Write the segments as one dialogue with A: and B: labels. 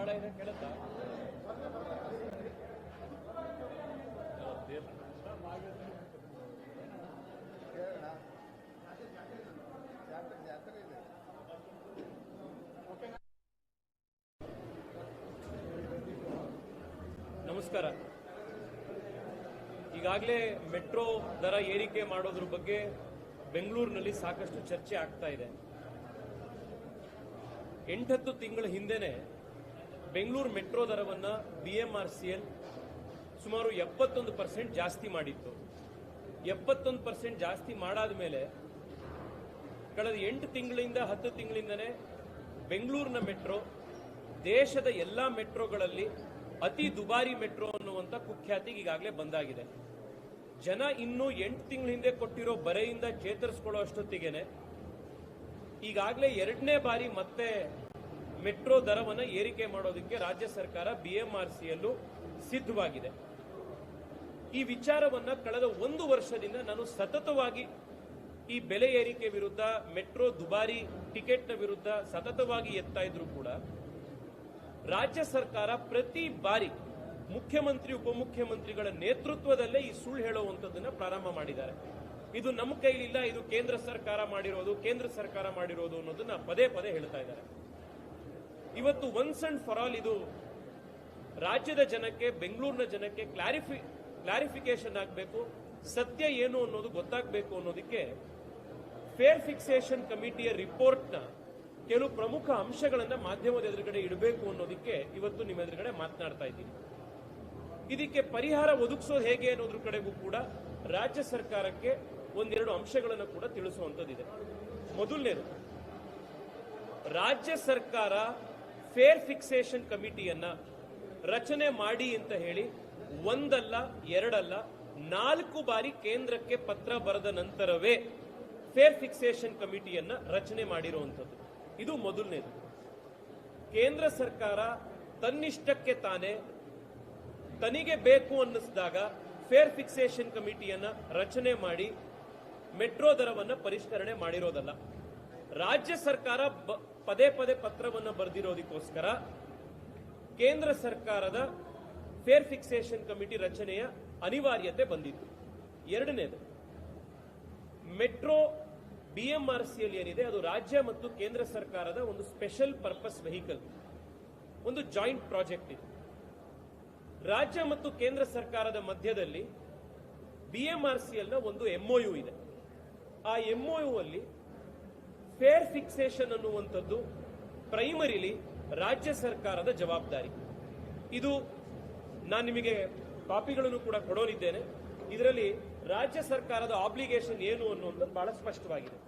A: ಇದೆ ನಮಸ್ಕಾರ. ಈಗಾಗಲೇ ಮೆಟ್ರೋ ದರ ಏರಿಕೆ ಮಾಡೋದ್ರ ಬಗ್ಗೆ ಬೆಂಗಳೂರಿನಲ್ಲಿ ಸಾಕಷ್ಟು ಚರ್ಚೆ ಆಗ್ತಾ ಇದೆ. ಎಂಟತ್ತು ತಿಂಗಳ ಹಿಂದೆನೆ ಬೆಂಗಳೂರು ಮೆಟ್ರೋ ದರವನ್ನು B M R C L ಸುಮಾರು ಎಪ್ಪತ್ತೊಂದು ಪರ್ಸೆಂಟ್ ಜಾಸ್ತಿ ಮಾಡಿತ್ತು. ಎಪ್ಪತ್ತೊಂದು ಪರ್ಸೆಂಟ್ ಜಾಸ್ತಿ ಮಾಡಾದ ಮೇಲೆ ಕಳೆದ ಎಂಟು ತಿಂಗಳಿಂದ ಹತ್ತು ತಿಂಗಳಿಂದನೇ ಬೆಂಗಳೂರಿನ ಮೆಟ್ರೋ ದೇಶದ ಎಲ್ಲ ಮೆಟ್ರೋಗಳಲ್ಲಿ ಅತಿ ದುಬಾರಿ ಮೆಟ್ರೋ ಅನ್ನುವಂಥ ಕುಖ್ಯಾತಿಗೆ ಈಗಾಗಲೇ ಬಂದಾಗಿದೆ. ಜನ ಇನ್ನೂ ಎಂಟು ತಿಂಗಳ ಹಿಂದೆ ಕೊಟ್ಟಿರೋ ಬರೆಯಿಂದ ಚೇತರಿಸ್ಕೊಳ್ಳೋ ಅಷ್ಟೊತ್ತಿಗೆ ಈಗಾಗಲೇ ಎರಡನೇ ಬಾರಿ ಮತ್ತೆ ಮೆಟ್ರೋ ದರವನ್ನು ಏರಿಕೆ ಮಾಡೋದಕ್ಕೆ ರಾಜ್ಯ ಸರ್ಕಾರ ಬಿಎಂಆರ್ಸಿಯಲ್ಲೂ ಸಿದ್ಧವಾಗಿದೆ. ಈ ವಿಚಾರವನ್ನ ಕಳೆದ ಒಂದು ವರ್ಷದಿಂದ ನಾನು ಸತತವಾಗಿ ಈ ಬೆಲೆ ಏರಿಕೆ ವಿರುದ್ಧ, ಮೆಟ್ರೋ ದುಬಾರಿ ಟಿಕೆಟ್ನ ವಿರುದ್ಧ ಸತತವಾಗಿ ಎತ್ತಾ ಇದ್ರು ಕೂಡ ರಾಜ್ಯ ಸರ್ಕಾರ ಪ್ರತಿ ಬಾರಿ ಮುಖ್ಯಮಂತ್ರಿ, ಉಪಮುಖ್ಯಮಂತ್ರಿಗಳ ನೇತೃತ್ವದಲ್ಲೇ ಈ ಸುಳ್ಳು ಹೇಳುವಂಥದ್ದನ್ನ ಪ್ರಾರಂಭ ಮಾಡಿದ್ದಾರೆ. ಇದು ನಮ್ಮ ಕೈಲಿಲ್ಲ, ಇದು ಕೇಂದ್ರ ಸರ್ಕಾರ ಮಾಡಿರೋದು, ಕೇಂದ್ರ ಸರ್ಕಾರ ಮಾಡಿರೋದು ಅನ್ನೋದನ್ನ ಪದೇ ಪದೇ ಹೇಳ್ತಾ ಇದ್ದಾರೆ. ಇವತ್ತು ಒನ್ಸ್ ಅಂಡ್ ಫಾರ್ ಆಲ್ ಇದು ರಾಜ್ಯದ ಜನಕ್ಕೆ, ಬೆಂಗಳೂರಿನ ಜನಕ್ಕೆ ಕ್ಲಾರಿಫಿ ಕ್ಲಾರಿಫಿಕೇಶನ್ ಆಗಬೇಕು. ಸತ್ಯ ಏನು ಅನ್ನೋದು ಗೊತ್ತಾಗಬೇಕು ಅನ್ನೋದಕ್ಕೆ ಫೇರ್ ಫಿಕ್ಸೇಷನ್ ಕಮಿಟಿಯ ರಿಪೋರ್ಟ್ನ ಕೆಲವು ಪ್ರಮುಖ ಅಂಶಗಳನ್ನು ಮಾಧ್ಯಮದ ಎದುರುಗಡೆ ಇಡಬೇಕು ಅನ್ನೋದಕ್ಕೆ ಇವತ್ತು ನಿಮ್ಮ ಎದುರುಗಡೆ ಮಾತನಾಡ್ತಾ ಇದ್ದೀನಿ. ಇದಕ್ಕೆ ಪರಿಹಾರ ಒದಗಿಸೋದು ಹೇಗೆ ಅನ್ನೋದ್ರ ಕಡೆಗೂ ಕೂಡ ರಾಜ್ಯ ಸರ್ಕಾರಕ್ಕೆ ಒಂದೆರಡು ಅಂಶಗಳನ್ನು ಕೂಡ ತಿಳಿಸುವಂಥದ್ದಿದೆ. ಮೊದಲನೇದು, ರಾಜ್ಯ ಸರ್ಕಾರ ಫೇರ್ ಫಿಕ್ಸೇಷನ್ ಕಮಿಟಿಯನ್ನ ರಚನೆ ಮಾಡಿ ಅಂತ ಹೇಳಿ ಒಂದಲ್ಲ, ಎರಡಲ್ಲ, ನಾಲ್ಕು ಬಾರಿ ಕೇಂದ್ರಕ್ಕೆ ಪತ್ರ ಬರೆದ ನಂತರವೇ ಫೇರ್ ಫಿಕ್ಸೇಷನ್ ಕಮಿಟಿಯನ್ನ ರಚನೆ ಮಾಡಿರುವಂಥದ್ದು. ಇದು ಮೊದಲನೇದು. ಕೇಂದ್ರ ಸರ್ಕಾರ ತನ್ನಿಷ್ಟಕ್ಕೆ ತಾನೇ ತನಿಗೆ ಬೇಕು ಅನ್ನಿಸಿದಾಗ ಫೇರ್ ಫಿಕ್ಸೇಷನ್ ಕಮಿಟಿಯನ್ನ ರಚನೆ ಮಾಡಿ, ಮೆಟ್ರೋ ದರವನ್ನು ಪರಿಷ್ಕರಣೆ ಮಾಡಿರೋದಲ್ಲ. ರಾಜ್ಯ ಸರ್ಕಾರ ಪದೇ ಪದೇ ಪತ್ರವನ್ನು ಬರೆದಿರೋದಕ್ಕೋಸ್ಕರ ಕೇಂದ್ರ ಸರ್ಕಾರದ ಫೇರ್ ಫಿಕ್ಸೇಷನ್ ಕಮಿಟಿ ರಚನೆಯ ಅನಿವಾರ್ಯತೆ ಬಂದಿತ್ತು. ಎರಡನೇದು, ಮೆಟ್ರೋ ಬಿಎಂಆರ್ಸಿಎಲ್ ಏನಿದೆ, ಅದು ರಾಜ್ಯ ಮತ್ತು ಕೇಂದ್ರ ಸರ್ಕಾರದ ಒಂದು ಸ್ಪೆಷಲ್ ಪರ್ಪಸ್ ವೆಹಿಕಲ್ ಒಂದು ಜಾಯಿಂಟ್ ಪ್ರಾಜೆಕ್ಟ್ ಇದೆ. ರಾಜ್ಯ ಮತ್ತು ಕೇಂದ್ರ ಸರ್ಕಾರದ ಮಧ್ಯದಲ್ಲಿ ಬಿಎಂಆರ್ಸಿಎಲ್ನ ಒಂದು ಎಂಒಯು ಇದೆ. ಆ ಎಂಒಯು ಅಲ್ಲಿ ಫೇರ್ ಫಿಕ್ಸೇಷನ್ ಅನ್ನುವಂಥದ್ದು ಪ್ರೈಮರಿಲಿ ರಾಜ್ಯ ಸರ್ಕಾರದ ಜವಾಬ್ದಾರಿ. ಇದು ನಾನು ನಿಮಗೆ ಕಾಪಿಗಳನ್ನು ಕೂಡ ಕೊಡೋನಿದ್ದೇನೆ. ಇದರಲ್ಲಿ ರಾಜ್ಯ ಸರ್ಕಾರದ ಆಬ್ಲಿಗೇಷನ್ ಏನು ಅನ್ನುವಂಥದ್ದು ಬಹಳ ಸ್ಪಷ್ಟವಾಗಿದೆ.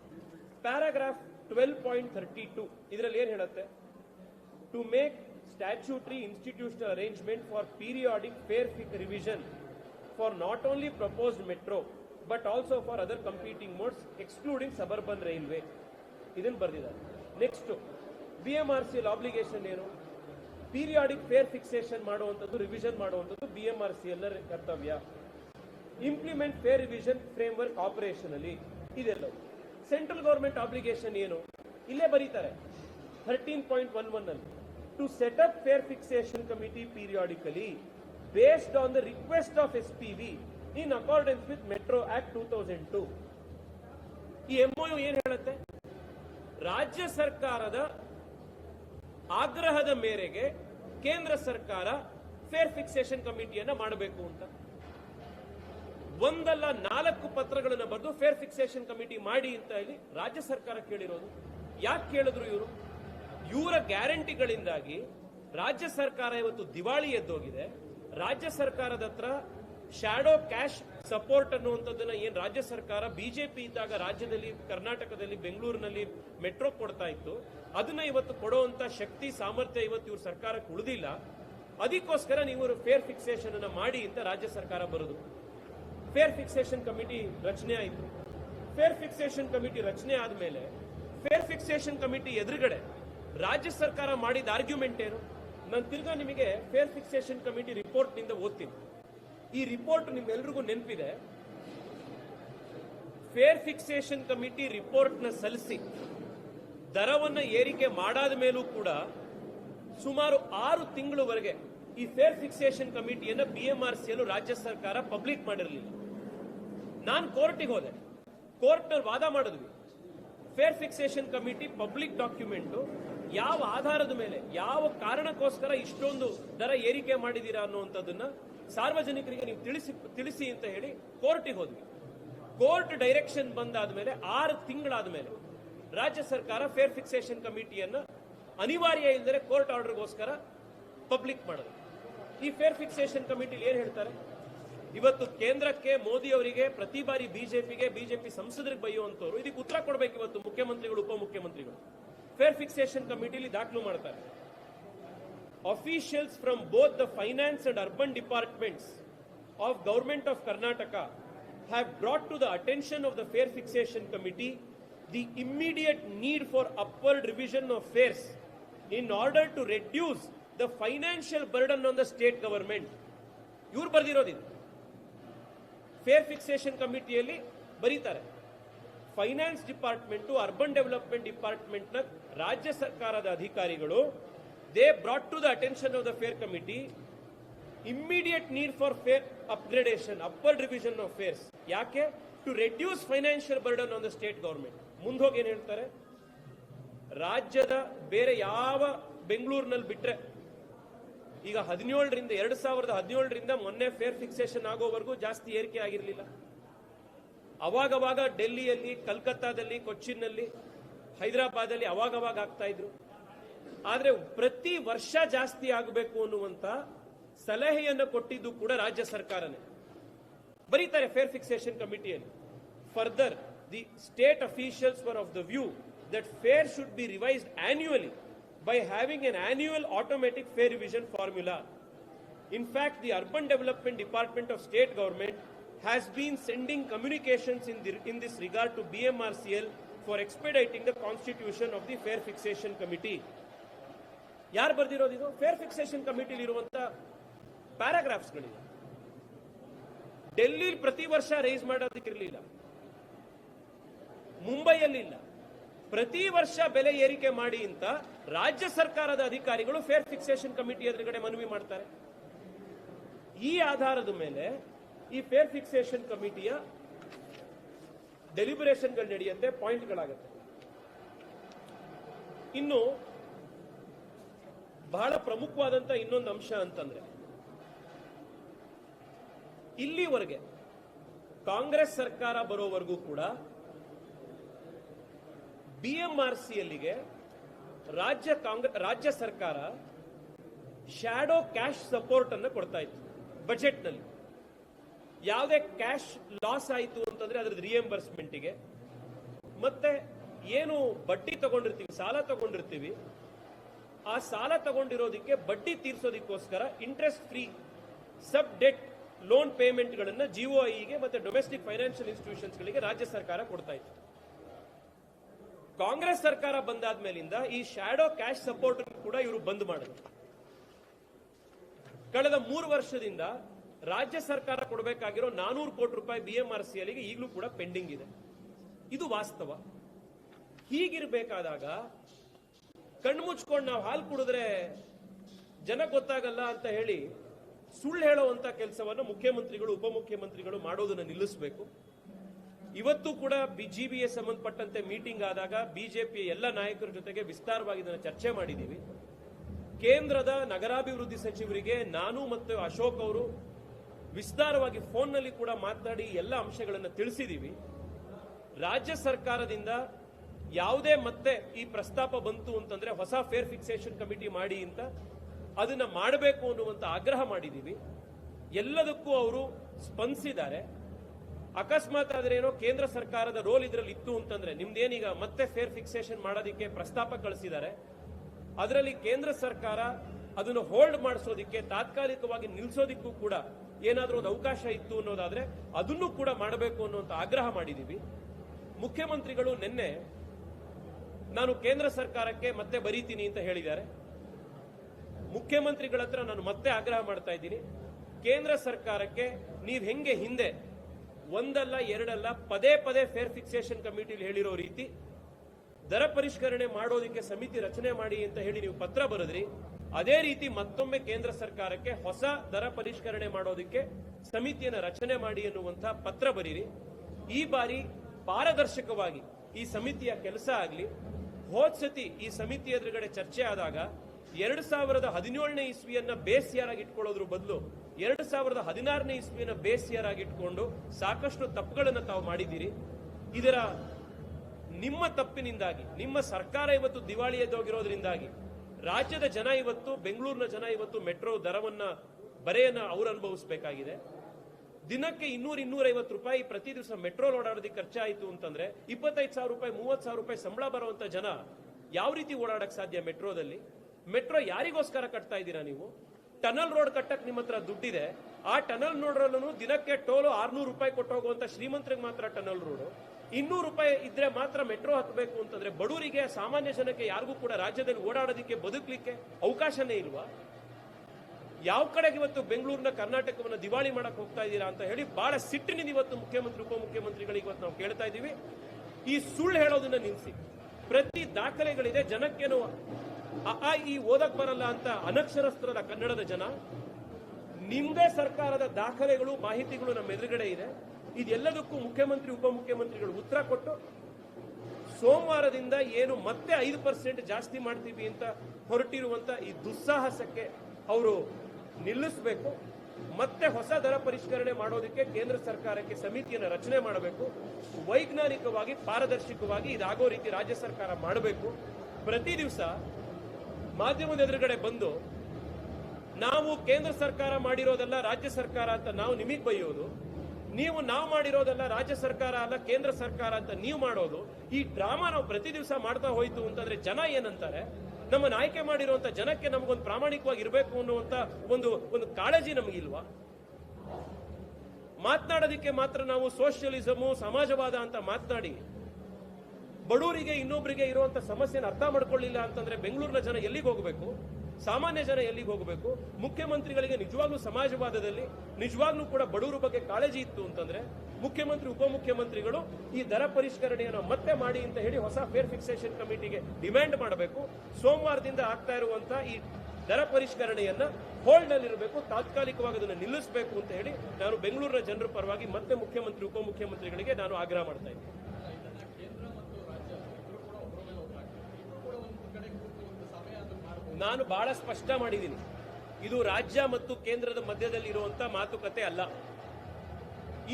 A: Paragraph twelve point thirty two ಇದರಲ್ಲಿ ಏನು ಹೇಳುತ್ತೆ? To make statutory institutional arrangement for periodic fare fix revision for not only proposed metro but also for other competing modes excluding suburban railway ಇದನ್ನು ಬರೆದಿದ್ದಾರೆ. Next B M R C obligation ಏನು? Periodic fare fixation ಮಾಡುವಂಥದ್ದು revision ಮಾಡುವಂಥದ್ದು B M R C ಎಲ್ಲರ ಕರ್ತವ್ಯ. Implement fare revision framework operation ಅಲ್ಲಿ ಇದೆಲ್ಲವು. Central government obligation ಏನು? ಇಲ್ಲೇ ಬರೀತಾರೆ. ಥರ್ಟೀನ್ ಪಾಯಿಂಟ್ ಒನ್ ಒನ್ ಅಲ್ಲಿ. To set up fare fixation committee periodically based on the request of S P V in accordance with metro act two thousand two ಈ MOU ಏನ್ ರಾಜ್ಯ ಸರ್ಕಾರದ ಆಗ್ರಹದ ಮೇರೆಗೆ ಕೇಂದ್ರ ಸರ್ಕಾರ ಫೇರ್ ಫಿಕ್ಸೇಷನ್ ಕಮಿಟಿಯನ್ನ ಮಾಡಬೇಕು ಅಂತ. ಒಂದಲ್ಲ ನಾಲ್ಕು ಪತ್ರಗಳನ್ನು ಬರೆದು ಫೇರ್ ಫಿಕ್ಸೇಷನ್ ಕಮಿಟಿ ಮಾಡಿ ಅಂತ ಹೇಳಿ ರಾಜ್ಯ ಸರ್ಕಾರ ಕೇಳಿರೋದು. ಯಾಕೆ ಕೇಳಿದ್ರು ಇವರು? ಇವರ ಗ್ಯಾರಂಟಿಗಳಿಂದಾಗಿ ರಾಜ್ಯ ಸರ್ಕಾರ ಇವತ್ತು ದಿವಾಳಿ ಎದ್ದೋಗಿದೆ. ರಾಜ್ಯ ಸರ್ಕಾರದ ಹತ್ರ ಶಾಡೋ ಕ್ಯಾಶ್ ಸಪೋರ್ಟ್ ಅನ್ನುವಂಥದ್ದನ್ನ ಏನು ರಾಜ್ಯ ಸರ್ಕಾರ ಬಿಜೆಪಿ ಇದ್ದಾಗ ರಾಜ್ಯದಲ್ಲಿ, ಕರ್ನಾಟಕದಲ್ಲಿ, ಬೆಂಗಳೂರಿನಲ್ಲಿ ಮೆಟ್ರೋ ಕೊಡ್ತಾ ಇತ್ತು. ಅದನ್ನ ಇವತ್ತು ಕೊಡುವಂತ ಶಕ್ತಿ, ಸಾಮರ್ಥ್ಯ ಇವತ್ತು ಇವ್ರ ಸರ್ಕಾರಕ್ಕೆ ಉಳಿದಿಲ್ಲ. ಅದಕ್ಕೋಸ್ಕರ ನೀವು ಫೇರ್ ಫಿಕ್ಸೇಷನ್ ಅನ್ನ ಮಾಡಿ ಅಂತ ರಾಜ್ಯ ಸರ್ಕಾರ ಬರೋದು. ಫೇರ್ ಫಿಕ್ಸೇಷನ್ ಕಮಿಟಿ ರಚನೆ ಆಯಿತು. ಫೇರ್ ಫಿಕ್ಸೇಷನ್ ಕಮಿಟಿ ರಚನೆ ಆದಮೇಲೆ ಫೇರ್ ಫಿಕ್ಸೇಷನ್ ಕಮಿಟಿ ಎದುರುಗಡೆ ರಾಜ್ಯ ಸರ್ಕಾರ ಮಾಡಿದ ಆರ್ಗ್ಯುಮೆಂಟ್ ಏನು? ನಾನು ತಿರ್ಗಾ ನಿಮಗೆ ಫೇರ್ ಫಿಕ್ಸೇಷನ್ ಕಮಿಟಿ ರಿಪೋರ್ಟ್ನಿಂದ ಓದ್ತೀನಿ. ಈ ರಿಪೋರ್ಟ್ ನಿಮ್ಮೆಲ್ರಿಗೂ ನೆನಪಿದೆ. ಫೇರ್ ಫಿಕ್ಸೇಷನ್ ಕಮಿಟಿ ರಿಪೋರ್ಟ್ನ ಸಲ್ಲಿಸಿ, ದರವನ್ನ ಏರಿಕೆ ಮಾಡಾದ ಮೇಲೂ ಕೂಡ ಸುಮಾರು ಆರು ತಿಂಗಳವರೆಗೆ ಈ ಫೇರ್ ಫಿಕ್ಸೇಷನ್ ಕಮಿಟಿಯನ್ನು ಬಿ ಎಂ ಆರ್ ಸಿಯಲ್ಲೂ ರಾಜ್ಯ ಸರ್ಕಾರ ಪಬ್ಲಿಕ್ ಮಾಡಿರಲಿಲ್ಲ. ನಾನು ಕೋರ್ಟಿಗೆ ಹೋದೆ. ಕೋರ್ಟ್ನಲ್ಲಿ ವಾದ ಮಾಡಿದ್ವಿ. Fare fixation committee public document ಯಾವ ಆಧಾರದ ಮೇಲೆ ಯಾವ ಕಾರಣಕ್ಕೋಸ್ಕರ ಇಷ್ಟೊಂದು ದರ ಏರಿಕೆ ಮಾಡಿದೀರಾ ಅನ್ನುವಂಥದ್ದನ್ನ ಸಾರ್ವಜನಿಕರಿಗೆ ನೀವು ತಿಳಿಸಿ ತಿಳಿಸಿ ಅಂತ ಹೇಳಿ ಕೋರ್ಟಿಗೆ ಹೋದ್ವಿ. ಕೋರ್ಟ್ ಡೈರೆಕ್ಷನ್ ಬಂದಾದ್ಮೇಲೆ ಆರು ತಿಂಗಳಾದ ಮೇಲೆ ರಾಜ್ಯ ಸರ್ಕಾರ ಫೇರ್ ಫಿಕ್ಸೇಷನ್ ಕಮಿಟಿಯನ್ನ ಅನಿವಾರ್ಯ ಇಲ್ಲದೆ ಕೋರ್ಟ್ ಆರ್ಡರ್ಗೋಸ್ಕರ ಪಬ್ಲಿಕ್ ಮಾಡೋದು. ಈ ಫೇರ್ ಫಿಕ್ಸೇಷನ್ ಕಮಿಟಿಲಿ ಏನು ಹೇಳ್ತಾರೆ? ಇವತ್ತು ಕೇಂದ್ರಕ್ಕೆ ಮೋದಿ ಅವರಿಗೆ, ಪ್ರತಿ ಬಾರಿ ಬಿಜೆಪಿಗೆ, ಬಿಜೆಪಿ ಸಂಸದರಿಗೆ ಬೈಯುವಂತವ್ರು ಇದಕ್ಕೆ ಉತ್ತರ ಕೊಡಬೇಕು ಇವತ್ತು ಮುಖ್ಯಮಂತ್ರಿಗಳು, ಉಪಮುಖ್ಯಮಂತ್ರಿಗಳು. ಫೇರ್ ಫಿಕ್ಸೇಷನ್ ಕಮಿಟಿಲಿ ದಾಖಲು ಮಾಡ್ತಾರೆ. Officials from both the finance and urban departments of government of Karnataka have brought to the attention of the fare fixation committee the immediate need for upward revision of fares in order to reduce the financial burden on the state government ಇವ್ರು ಬರೆದಿರೋದಿದೆ fair fixation ಕಮಿಟಿಯಲ್ಲಿ ಬರೀತಾರೆ finance department urban development ಡಿಪಾರ್ಟ್ಮೆಂಟ್ನ ರಾಜ್ಯ ಸರ್ಕಾರದ ಅಧಿಕಾರಿಗಳು they brought to the attention of the fare committee immediate need for fare upgradation upper revision of fares ಯಾಕೆ? To reduce financial burden on the state government ಮುಂದೋಗಿ ಏನ್ ಹೇಳ್ತಾರೆ? ರಾಜ್ಯದ ಬೇರೆ ಯಾವ ಬೆಂಗಳೂರಿನಲ್ಲಿ ಬಿಟ್ರೆ ಈಗ ಹದಿನೇಳರಿಂದ, ಎರಡ್ ಸಾವಿರದ ಹದಿನೇಳರಿಂದ ಮೊನ್ನೆ ಫೇರ್ ಫಿಕ್ಸೇಷನ್ ಆಗೋವರೆಗೂ ಜಾಸ್ತಿ ಏರಿಕೆ ಆಗಿರಲಿಲ್ಲ. ಅವಾಗವಾಗ ಡೆಲ್ಲಿಯಲ್ಲಿ, ಕಲ್ಕತ್ತಾದಲ್ಲಿ, ಕೊಚ್ಚಿನ್ನಲ್ಲಿ, ಹೈದರಾಬಾದಲ್ಲಿ ಅವಾಗವಾಗ ಆಗ್ತಾ ಇದ್ರು. ಆದರೆ ಪ್ರತಿ ವರ್ಷ ಜಾಸ್ತಿ ಆಗಬೇಕು ಅನ್ನುವಂತ ಸಲಹೆಯನ್ನು ಕೊಟ್ಟಿದ್ದು ಕೂಡ ರಾಜ್ಯ ಸರ್ಕಾರನೇ. ಬರೀತಾರೆ fare fixation ಕಮಿಟಿಯಲ್ಲಿ further the state officials for of the view that fare should be revised annually by having an annual automatic fare revision formula in fact the urban development department of state government has been sending communications in in this regard to B M R C L for expediting the constitution of the fare fixation committee ಯಾರು ಬರ್ದಿರೋದು ಇದು? Fair fixation ಕಮಿಟಿಲಿ ಇರುವಂತ ಪ್ಯಾರಾಗ್ರಾಫ್ಸ್ಗಳಿವೆ ಡೆಲ್ಲಿ ಪ್ರತಿ ವರ್ಷ rice ಮಾಡೋದಕ್ಕಿರಲಿಲ್ಲ. ಮುಂಬೈಯಲ್ಲಿಲ್ಲ ಪ್ರತಿ ವರ್ಷ ಬೆಲೆ ಏರಿಕೆ ಮಾಡಿ ಅಂತ ರಾಜ್ಯ ಸರ್ಕಾರದ ಅಧಿಕಾರಿಗಳು ಫೇರ್ ಫಿಕ್ಸೇಷನ್ ಕಮಿಟಿ ಎದುರುಗಡೆ ಮನವಿ ಮಾಡ್ತಾರೆ. ಈ ಆಧಾರದ ಮೇಲೆ ಈ ಫೇರ್ ಫಿಕ್ಸೇಷನ್ ಕಮಿಟಿಯ ಡೆಲಿಬರೇಷನ್ಗಳು ನಡೆಯುತ್ತೆ ಪಾಯಿಂಟ್ಗಳಾಗುತ್ತೆ ಇನ್ನು ಬಹಳ ಪ್ರಮುಖವಾದಂತ ಇನ್ನೊಂದು ಅಂಶ ಅಂತಂದ್ರೆ, ಇಲ್ಲಿವರೆಗೆ ಕಾಂಗ್ರೆಸ್ ಸರ್ಕಾರ ಬರೋವರೆಗೂ ಕೂಡ ಬಿಎಂಆರ್ಸಿಯಲ್ಲಿಗೆ ರಾಜ್ಯ ಕಾಂಗ್ರೆಸ್ ರಾಜ್ಯ ಸರ್ಕಾರ ಶ್ಯಾಡೋ ಕ್ಯಾಶ್ ಸಪೋರ್ಟ್ ಅನ್ನು ಕೊಡ್ತಾ ಇತ್ತು ಬಜೆಟ್ನಲ್ಲಿ ಯಾವುದೇ ಕ್ಯಾಶ್ ಲಾಸ್ ಆಯಿತು ಅಂತಂದ್ರೆ ಅದ್ರದ್ದು ರಿಯಂಬರ್ಸ್ಮೆಂಟಿಗೆ ಮತ್ತೆ ಏನು ಬಡ್ಡಿ ತಗೊಂಡಿರ್ತೀವಿ, ಸಾಲ ತಗೊಂಡಿರ್ತೀವಿ ಆ ಸಾಲ ತಗೊಂಡಿರೋದಕ್ಕೆ ಬಡ್ಡಿ ತೀರ್ಸೋದಕ್ಕೋಸ್ಕರ interest free sub debt loan ಪೇಮೆಂಟ್ಗಳನ್ನು ಜಿಒಐಗೆ ಮತ್ತೆ ಡೊಮೆಸ್ಟಿಕ್ ಫೈನಾನ್ಷಿಯಲ್ ಇನ್ಸ್ಟಿಟ್ಯೂಷನ್ಸ್ಗಳಿಗೆ ರಾಜ್ಯ ಸರ್ಕಾರ ಕೊಡ್ತಾ ಇತ್ತು. ಕಾಂಗ್ರೆಸ್ ಸರ್ಕಾರ ಬಂದಾದ್ಮೇಲಿಂದ ಈ ಶ್ಯಾಡೋ ಕ್ಯಾಶ್ ಸಪೋರ್ಟ್ ಕೂಡ ಇವರು ಬಂದ್ ಮಾಡಿದ್ರು. ಕಳೆದ ಮೂರು ವರ್ಷದಿಂದ ರಾಜ್ಯ ಸರ್ಕಾರ ಕೊಡಬೇಕಾಗಿರೋ ನಾನೂರು ಕೋಟಿ ರೂಪಾಯಿ ಬಿಎಂಆರ್ಸಿಎಲ್ಗೆ ಈಗಲೂ ಕೂಡ ಪೆಂಡಿಂಗ್ ಇದೆ. ಇದು ವಾಸ್ತವ. ಹೀಗಿರ್ಬೇಕಾದಾಗ ಕಣ್ಮುಚ್ಕೊಂಡು ನಾವು ಹಾಲು ಕುಡಿದ್ರೆ ಜನ ಗೊತ್ತಾಗಲ್ಲ ಅಂತ ಹೇಳಿ ಸುಳ್ಳು ಹೇಳುವಂತ ಕೆಲಸವನ್ನು ಮುಖ್ಯಮಂತ್ರಿಗಳು, ಉಪಮುಖ್ಯಮಂತ್ರಿಗಳು ಮಾಡೋದನ್ನು ನಿಲ್ಲಿಸಬೇಕು. ಇವತ್ತು ಕೂಡ ಬಿಜಿಬಿಗೆ ಸಂಬಂಧಪಟ್ಟಂತೆ ಮೀಟಿಂಗ್ ಆದಾಗ ಬಿಜೆಪಿ ಎಲ್ಲ ನಾಯಕರ ಜೊತೆಗೆ ವಿಸ್ತಾರವಾಗಿ ಇದನ್ನು ಚರ್ಚೆ ಮಾಡಿದ್ದೀವಿ ಕೇಂದ್ರದ ನಗರಾಭಿವೃದ್ಧಿ ಸಚಿವರಿಗೆ ನಾನು ಮತ್ತು ಅಶೋಕ್ ಅವರು ವಿಸ್ತಾರವಾಗಿ ಫೋನ್ನಲ್ಲಿ ಕೂಡ ಮಾತನಾಡಿ ಎಲ್ಲ ಅಂಶಗಳನ್ನು ತಿಳಿಸಿದ್ದೀವಿ ರಾಜ್ಯ ಸರ್ಕಾರದಿಂದ ಯಾವುದೇ ಮತ್ತೆ ಈ ಪ್ರಸ್ತಾಪ ಬಂತು ಅಂತಂದ್ರೆ ಹೊಸ ಫೇರ್ ಫಿಕ್ಸೇಷನ್ ಕಮಿಟಿ ಮಾಡಿ ಅಂತ ಅದನ್ನ ಮಾಡಬೇಕು ಅನ್ನುವಂತ ಆಗ್ರಹ ಮಾಡಿದ್ದೀವಿ ಎಲ್ಲದಕ್ಕೂ ಅವರು ಸ್ಪಂದಿಸಿದ್ದಾರೆ. ಅಕಸ್ಮಾತ್ ಆದ್ರೆ ಏನೋ ಕೇಂದ್ರ ಸರ್ಕಾರದ ರೋಲ್ ಇದರಲ್ಲಿ ಇತ್ತು ಅಂತಂದ್ರೆ ನಿಮ್ದೇನೀಗ ಮತ್ತೆ ಫೇರ್ ಫಿಕ್ಸೇಷನ್ ಮಾಡೋದಿಕ್ಕೆ ಪ್ರಸ್ತಾಪ ಕಳಿಸಿದ್ದಾರೆ. ಅದರಲ್ಲಿ ಕೇಂದ್ರ ಸರ್ಕಾರ ಅದನ್ನು ಹೋಲ್ಡ್ ಮಾಡಿಸೋದಿಕ್ಕೆ ತಾತ್ಕಾಲಿಕವಾಗಿ ನಿಲ್ಸೋದಿಕ್ಕೂ ಕೂಡ ಏನಾದರೂ ಒಂದು ಅವಕಾಶ ಇತ್ತು ಅನ್ನೋದಾದ್ರೆ ಅದನ್ನು ಕೂಡ ಮಾಡಬೇಕು ಅನ್ನುವಂತ ಆಗ್ರಹ ಮಾಡಿದ್ದೀವಿ ಮುಖ್ಯಮಂತ್ರಿಗಳು ನಿನ್ನೆ ನಾನು ಕೇಂದ್ರ ಸರ್ಕಾರಕ್ಕೆ ಮತ್ತೆ ಬರೀತೀನಿ ಅಂತ ಹೇಳಿದ್ದಾರೆ. ಮುಖ್ಯಮಂತ್ರಿಗಳ ಹತ್ರ ನಾನು ಮತ್ತೆ ಆಗ್ರಹ ಮಾಡ್ತಾ ಇದ್ದೀನಿ. ಕೇಂದ್ರ ಸರ್ಕಾರಕ್ಕೆ ನೀವು ಹೆಂಗೆ ಹಿಂದೆ ಒಂದಲ್ಲ ಎರಡಲ್ಲ ಪದೇ ಪದೇ ಫೇರ್ ಫಿಕ್ಸೇಷನ್ ಕಮಿಟಿಲಿ ಹೇಳಿರೋ ರೀತಿ ದರ ಪರಿಷ್ಕರಣೆ ಮಾಡೋದಕ್ಕೆ ಸಮಿತಿ ರಚನೆ ಮಾಡಿ ಅಂತ ಹೇಳಿ ನೀವು ಪತ್ರ ಬರೆದ್ರಿ, ಅದೇ ರೀತಿ ಮತ್ತೊಮ್ಮೆ ಕೇಂದ್ರ ಸರ್ಕಾರಕ್ಕೆ ಹೊಸ ದರ ಪರಿಷ್ಕರಣೆ ಮಾಡೋದಕ್ಕೆ ಸಮಿತಿಯನ್ನು ರಚನೆ ಮಾಡಿ ಎನ್ನುವಂತಹ ಪತ್ರ ಬರೀರಿ. ಈ ಬಾರಿ ಪಾರದರ್ಶಕವಾಗಿ ಈ ಸಮಿತಿಯ ಕೆಲಸ ಆಗಲಿ ಹೋದ್ ಈ ಸಮಿತಿ ಎದುರುಗಡೆ ಚರ್ಚೆ ಆದಾಗ ಎರಡು ಸಾವಿರದ ಹದಿನೇಳನೇ ಇಸ್ವಿಯನ್ನ ಆಗಿ ಇಟ್ಕೊಳ್ಳೋದ್ರ ಬದಲು ಎರಡು ಸಾವಿರದ ಹದಿನಾರನೇ ಇಸ್ವಿಯನ್ನ ಆಗಿ ಇಟ್ಕೊಂಡು ಸಾಕಷ್ಟು ತಪ್ಪುಗಳನ್ನು ತಾವು ಮಾಡಿದ್ದೀರಿ. ಇದರ ನಿಮ್ಮ ತಪ್ಪಿನಿಂದಾಗಿ, ನಿಮ್ಮ ಸರ್ಕಾರ ಇವತ್ತು ದಿವಾಳಿ ಎದ್ದೋಗಿರೋದ್ರಿಂದಾಗಿ, ರಾಜ್ಯದ ಜನ ಇವತ್ತು, ಬೆಂಗಳೂರಿನ ಜನ ಇವತ್ತು ಮೆಟ್ರೋ ದರವನ್ನ, ಬರೆಯನ್ನ ಅವರು ಅನುಭವಿಸಬೇಕಾಗಿದೆ. ದಿನಕ್ಕೆ ಇನ್ನೂರ ಇನ್ನೂರೈವತ್ತು ರೂಪಾಯಿ ಪ್ರತಿ ದಿವಸ ಮೆಟ್ರೋ ಓಡಾಡೋದಕ್ಕೆ ಖರ್ಚಾಯಿತು ಅಂತಂದ್ರೆ ಇಪ್ಪತ್ತೈದು ಸಾವಿರ ರೂಪಾಯಿ, ಮೂವತ್ತು ಸಾವಿರ ರೂಪಾಯಿ ಸಂಬಳ ಬರುವಂತ ಜನ ಯಾವ ರೀತಿ ಓಡಾಡಕ್ಕೆ ಸಾಧ್ಯ ಮೆಟ್ರೋದಲ್ಲಿ? ಮೆಟ್ರೋ ಯಾರಿಗೋಸ್ಕರ ಕಟ್ತಾ ಇದ್ದೀರಾ ನೀವು? ಟನಲ್ ರೋಡ್ ಕಟ್ಟಕ್ಕೆ ನಿಮ್ಮ ಹತ್ರ ದುಡ್ಡಿದೆ. ಆ ಟನಲ್ ನೋಡ್ರಲ್ಲೂ ದಿನಕ್ಕೆ ಟೋಲು ಆರ್ನೂರು ರೂಪಾಯಿ ಕೊಟ್ಟು ಹೋಗುವಂತ ಶ್ರೀಮಂತರಿಗೆ ಮಾತ್ರ ಟನಲ್ ರೋಡು. ಇನ್ನೂರು ರೂಪಾಯಿ ಇದ್ರೆ ಮಾತ್ರ ಮೆಟ್ರೋ ಹತ್ತಬೇಕು ಅಂತಂದ್ರೆ ಬಡವರಿಗೆ ಸಾಮಾನ್ಯ ಜನಕ್ಕೆ ಯಾರಿಗೂ ಕೂಡ ರಾಜ್ಯದಲ್ಲಿ ಓಡಾಡೋದಕ್ಕೆ ಬದುಕಲಿಕ್ಕೆ ಅವಕಾಶನೇ ಇಲ್ವಾ? ಯಾವ ಕಡೆಗೆ ಇವತ್ತು ಬೆಂಗಳೂರಿನ ಕರ್ನಾಟಕವನ್ನು ದಿವಾಳಿ ಮಾಡಕ್ಕೆ ಹೋಗ್ತಾ ಇದ್ದೀರಾ ಅಂತ ಹೇಳಿ ಬಹಳ ಸಿಟ್ಟಿನಿಂದ ಇವತ್ತು ಮುಖ್ಯಮಂತ್ರಿ, ಉಪಮುಖ್ಯಮಂತ್ರಿಗಳಿಗೆ ಇವತ್ತು ನಾವು ಕೇಳ್ತಾ ಇದ್ದೀವಿ. ಈ ಸುಳ್ಳು ಹೇಳೋದನ್ನ ನಿಲ್ಲಿಸಿ ಪ್ರತಿ ದಾಖಲೆಗಳಿದೆ, ಜನಕ್ಕೇನು ಆ ಈ ಓದಕ್ ಬರಲ್ಲ ಅಂತ ಅನಕ್ಷರಸ್ಥರದ ಕನ್ನಡದ ಜನ. ನಿಮ್ದೇ ಸರ್ಕಾರದ ದಾಖಲೆಗಳು, ಮಾಹಿತಿಗಳು ನಮ್ಮ ಎದುರುಗಡೆ ಇದೆ. ಇದೆಲ್ಲದಕ್ಕೂ ಮುಖ್ಯಮಂತ್ರಿ, ಉಪಮುಖ್ಯಮಂತ್ರಿಗಳು ಉತ್ತರ ಕೊಟ್ಟು, ಸೋಮವಾರದಿಂದ ಏನು ಮತ್ತೆ ಐದು ಪರ್ಸೆಂಟ್ ಜಾಸ್ತಿ ಮಾಡ್ತೀವಿ ಅಂತ ಹೊರಟಿರುವಂತ ಈ ದುಸ್ಸಾಹಸಕ್ಕೆ ಅವರು ನಿಲ್ಲಿಸಬೇಕು, ಮತ್ತೆ ಹೊಸ ದರ ಪರಿಷ್ಕರಣೆ ಮಾಡೋದಕ್ಕೆ ಕೇಂದ್ರ ಸರ್ಕಾರಕ್ಕೆ ಸಮಿತಿಯನ್ನು ರಚನೆ ಮಾಡಬೇಕು. ವೈಜ್ಞಾನಿಕವಾಗಿ, ಪಾರದರ್ಶಕವಾಗಿ ಇದಾಗೋ ರೀತಿ ರಾಜ್ಯ ಸರ್ಕಾರ ಮಾಡಬೇಕು. ಪ್ರತಿ ದಿವಸ ಮಾಧ್ಯಮದ ಎದುರುಗಡೆ ಬಂದು, ನಾವು ಕೇಂದ್ರ ಸರ್ಕಾರ ಮಾಡಿರೋದಲ್ಲ ರಾಜ್ಯ ಸರ್ಕಾರ ಅಂತ ನಾವು ನಿಮಗೆ ಬೈಯೋದು, ನೀವು ನಾವು ಮಾಡಿರೋದಲ್ಲ ರಾಜ್ಯ ಸರ್ಕಾರ ಅಲ್ಲ, ಕೇಂದ್ರ ಸರ್ಕಾರ ಅಂತ ನೀವು ಮಾಡೋದು, ಈ ಡ್ರಾಮಾ ನಾವು ಪ್ರತಿ ದಿವಸ ಮಾಡ್ತಾ ಹೋಯ್ತು ಅಂತಂದ್ರೆ ಜನ ಏನಂತಾರೆ? ನಮ್ಮನ್ನ ಆಯ್ಕೆ ಮಾಡಿರುವಂತ ಜನಕ್ಕೆ ನಮಗೊಂದು ಪ್ರಾಮಾಣಿಕವಾಗಿ ಇರಬೇಕು ಅನ್ನುವಂತ ಒಂದು ಒಂದು ಕಾಳಜಿ ನಮಗಿಲ್ವಾ ಮಾತನಾಡೋದಕ್ಕೆ ಮಾತ್ರ ನಾವು ಸೋಷಿಯಲಿಸಮು, ಸಮಾಜವಾದ ಅಂತ ಮಾತನಾಡಿ ಬಡವರಿಗೆ ಇನ್ನೊಬ್ಬರಿಗೆ ಇರುವಂತ ಸಮಸ್ಯೆನ ಅರ್ಥ ಮಾಡ್ಕೊಳ್ಳಿಲ್ಲ ಅಂತಂದ್ರೆ ಬೆಂಗಳೂರಿನ ಜನ ಎಲ್ಲಿಗೆ ಹೋಗಬೇಕು? ಸಾಮಾನ್ಯ ಜನ ಎಲ್ಲಿಗೆ ಹೋಗಬೇಕು? ಮುಖ್ಯಮಂತ್ರಿಗಳಿಗೆ ನಿಜವಾಗ್ಲೂ ಸಮಾಜವಾದದಲ್ಲಿ, ನಿಜವಾಗ್ಲೂ ಕೂಡ ಬಡವರ ಬಗ್ಗೆ ಕಾಳಜಿ ಇತ್ತು ಅಂತಂದ್ರೆ, ಮುಖ್ಯಮಂತ್ರಿ, ಉಪಮುಖ್ಯಮಂತ್ರಿಗಳು ಈ ದರ ಪರಿಷ್ಕರಣೆಯನ್ನು ಮತ್ತೆ ಮಾಡಿ ಅಂತ ಹೇಳಿ ಹೊಸ ಫೇರ್ ಫಿಕ್ಸೇಷನ್ ಕಮಿಟಿಗೆ ಡಿಮ್ಯಾಂಡ್ ಮಾಡಬೇಕು. ಸೋಮವಾರದಿಂದ ಆಗ್ತಾ ಇರುವಂತಹ ಈ ದರ ಪರಿಷ್ಕರಣೆಯನ್ನ ಹೋಲ್ಡ್ ನಲ್ಲಿರಬೇಕು, ತಾತ್ಕಾಲಿಕವಾಗಿ ಅದನ್ನು ನಿಲ್ಲಿಸಬೇಕು ಅಂತ ಹೇಳಿ ನಾನು ಬೆಂಗಳೂರಿನ ಜನರ ಪರವಾಗಿ ಮತ್ತೆ ಮುಖ್ಯಮಂತ್ರಿ, ಉಪಮುಖ್ಯಮಂತ್ರಿಗಳಿಗೆ ನಾನು ಆಗ್ರಹ ಮಾಡ್ತಾ ಇದ್ದೀನಿ. ನಾನು ಬಹಳ ಸ್ಪಷ್ಟ ಮಾಡಿದ್ದೀನಿ. ಇದು ರಾಜ್ಯ ಮತ್ತು ಕೇಂದ್ರದ ಮಧ್ಯದಲ್ಲಿ ಇರುವಂತ ಮಾತುಕತೆ ಅಲ್ಲ.